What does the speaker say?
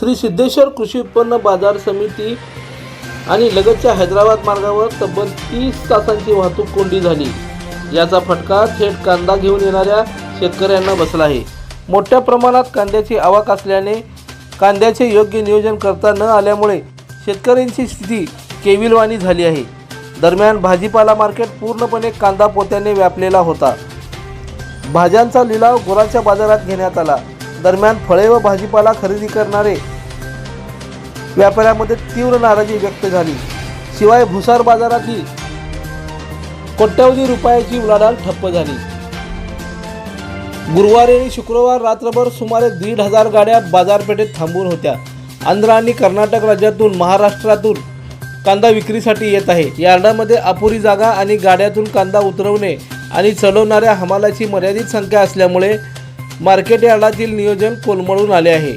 श्री सिद्धेश्वर कृषी उत्पन्न बाजार समिती आणि लगतच्या हैदराबाद मार्गावर तब्बल तीस तासांची वाहतूक कोंडी झाली. याचा फटका थेट कांदा घेऊन येणाऱ्या शेतकऱ्यांना बसला आहे. मोठ्या प्रमाणात कांद्याची आवक असल्याने कांद्याचे योग्य नियोजन करता न आल्यामुळे शेतकऱ्यांची स्थिती केविलवाणी झाली आहे. दरम्यान भाजीपाला मार्केट पूर्णपणे कांदा पोत्याने व्यापलेला होता. भाज्यांचा लिलाव गुराच्या बाजारात घेण्यात आला. दरम्यान फळे व भाजीपाला खरेदी करणारे व्यापाऱ्यामध्ये तीव्र नाराजी व्यक्त झाली. शिवाय भुसार बाजारातही कोट्यावधी रुपयाची उलाढाल ठप्प झाली. गुरुवारी आणि शुक्रवार रात्रभर सुमारे दीड हजार गाड्या बाजारपेठेत थांबून होत्या. आंध्र आणि कर्नाटक राज्यातून महाराष्ट्रातून कांदा विक्रीसाठी येत आहे. यार्डामध्ये अपुरी जागा आणि गाड्यातून कांदा उतरवणे आणि चढवणाऱ्या हमालाची मर्यादित संख्या असल्यामुळे मार्केट यार्डातील नियोजन कोलमडून आले आहे.